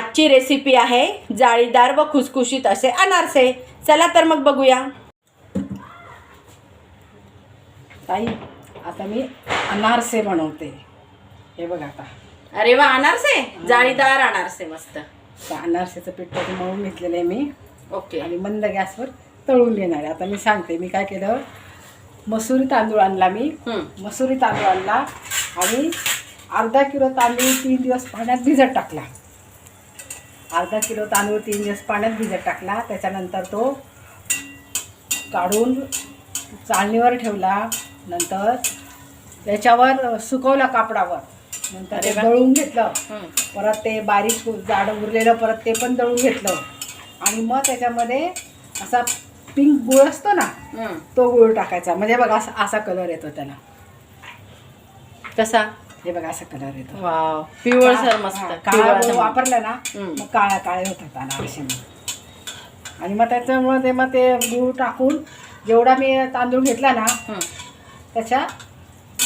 आजची रेसिपी आहे जाळीदार व खुसखुशीत असे अनारसे. चला तर मग बघूया. ताई आता मी अनारसे बनवते. हे बघ आता. अरे वा अनारसे? जाळीदार अनारसे मस्त. अनारसेचं पीठ त्याचं मळून घेतलेलं आहे मी. ओके. आणि मंद गॅसवर तळून घेणार आहे. आता मी सांगते मी काय केलं? मसुरी तांदूळ आणला मी. मसुरी तांदूळ आणला आणि अर्धा किलो तांदूळ तीन दिवस पाण्यात भिजत टाकला. अर्धा किलो तांदूळ तीन दिवस पाण्यात भिजत टाकला. त्याच्यानंतर तो काढून चाळणीवर ठेवला. नंतर त्याच्यावर सुकवला कापडावर. नंतर ते. दळून घेतलं. परत ते बारीक जाड उरलेलं परत ते पण दळून घेतलं. आणि मग त्याच्यामध्ये असा पिंक गुळ असतो ना. तो गुळ टाकायचा. म्हणजे बघा असा असा कलर येतो त्याला. कसा? हे बघा असा कलर येतो. वाव. पिवळसर मस्त. काळा पिवळसर वापरला ना हम्म. मग काळा काळे होतात अनारसे मग आणि मग त्याच्यामध्ये मग ते गुळ टाकून जेवढा मी तांदूळ घेतला ना हं. त्याच्या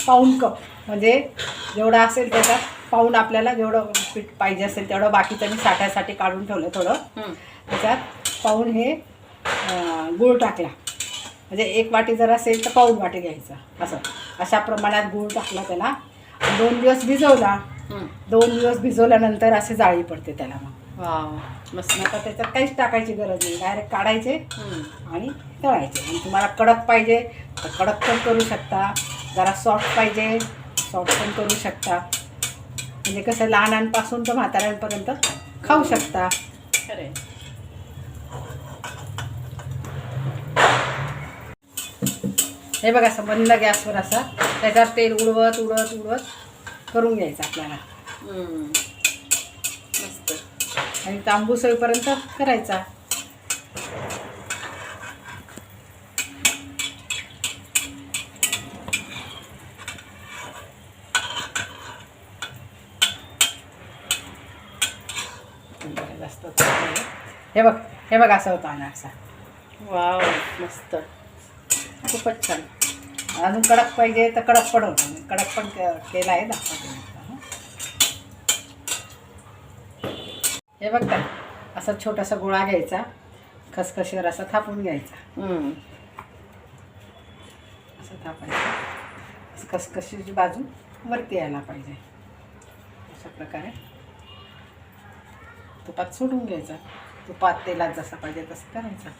पाऊन कप म्हणजे जेवढा असेल त्याच्यात पाऊन आपल्याला जेवढं पीठ पाहिजे असेल तेवढं बाकीचं मी साठ्यासाठी काढून ठेवलं थोडं. हं. त्याच्यात पाऊन हे अं, गूळ टाकला. म्हणजे एक वाटी जर असेल तर पाऊन वाटी घ्यायचा. असं. अशा प्रमाणात गूळ टाकला त्याला. दोन दिवस भिजवला. हं. दोन दिवस भिजवल्यानंतर असे जाळी पडते त्याला मग. वाव. मस्त. आता त्याच्यात काहीच टाकायची गरज नाही. डायरेक्ट काढायचे हं. आणि तळायचे. आणि तुम्हाला कडक पाहिजे तर कडक पण करू शकता. जरा सॉफ्ट पाहिजे सॉफ्ट पण करू शकता. म्हणजे कसं लहानांपासून तर म्हाताऱ्यांपर्यंत खाऊ शकता. खरंय. हे बघा असं मंद गॅसवर असा. त्याच्यात तेल उडवत उडवत उडवत करून घ्यायचं आपल्याला. मस्त. आणि तांबूस होईपर्यंत करायचा. हे बघ हे बघ असं होतं अनारसा वाव मस्त. खूपच छान. अजून कडक पाहिजे तर कडक पण होतं. मी कडक पण केला आहे दाखवते हं. बघ काय असा छोटासा गोळा घ्यायचा. खसखशीवर असा थापून घ्यायचा. असं थापायचं. खसखशीची बाजू वरती यायला पाहिजे. अशा प्रकारे. तुपात सोडून घ्यायचा. तुपात तेलात जसा पाहिजे तसं करायचं.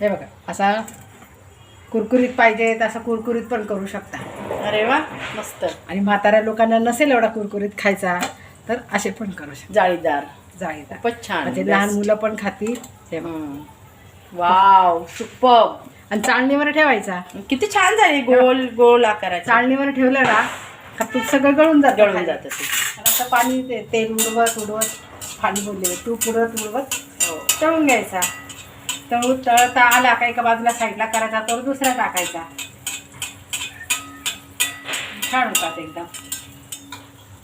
हे बघा असा कुरकुरीत पाहिजे तसं कुरकुरीत पण करू शकता. अरे वा मस्त. आणि म्हाताऱ्या लोकांना नसेल एवढा कुरकुरीत खायचा तर असे पण करू शकता. जाळीदार. जाळीदार. खूपच छान. म्हणजे लहान. मुलं पण खातील हे. हं. वाव सुपर आणि चाळणीवर ठेवायचा. किती छान झाली गोल गोल आकाराची. चाळणीवर ठेवलं ना का तूप सगळं गळून जातं गळून. जात ते. आता पाणी ते तेल उडवत उडवत पाणी बोलले तूप उडवत उडवत हो. तळून घ्यायचा. तळू तळता आला का एका बाजूला साईडला करायचा तर दुसरा टाकायचा. छान होतात एकदम.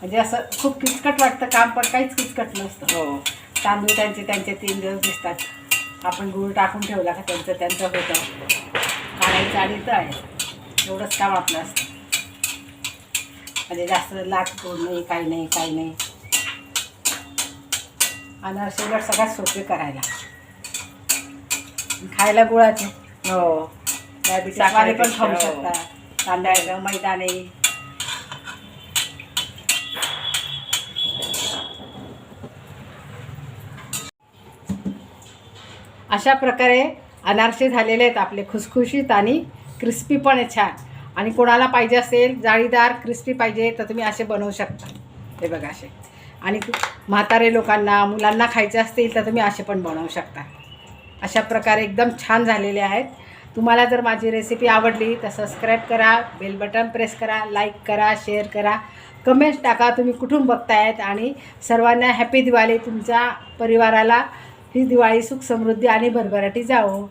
म्हणजे असं खूप किचकट वाटतं काम पण काहीच किचकट नसतं. हो. तांदूळ त्यांचे त्यांचे तीन दिवस दिसतात. आपण गूळ टाकून ठेवला का त्यांचं त्यांचं होतं. काढायचं आणि तळायचं एवढंच काम आपलं असतं. म्हणजे जास्त लाट कोण नाही काही नाही काही नाही. अनारसे सगळ्यात सोपे करायला. खायला गुळाचे. हो. पण खाऊ साखरेपेक्षा, शकता. तांदळाचं मैदा नाही अशा प्रकारे अनारसे झालेले आहेत आपले खुसखुशीत आणि क्रिस्पी पण आहे छान. आणि कोणाला पाहिजे असेल जाळीदार क्रिस्पी पाहिजे तर तुम्ही असे बनवू शकता. हे बघा असे. आणि म्हातारे लोकांना मुलांना खायचे असतील तर तुम्ही असे पण बनवू शकता. अशा प्रकारे एकदम छान झालेले आहेत. तुम्हाला जर माझी रेसिपी आवडली तर सबस्क्राईब करा बेल बटन प्रेस करा लाईक करा शेअर करा. कमेंट्स टाका तुम्ही कुठून बघतायत आणि सर्वांना हॅपी दिवाळी. तुमच्या परिवाराला ही दिवाळी सुख समृद्धी आणि भरभराटी जावो हो.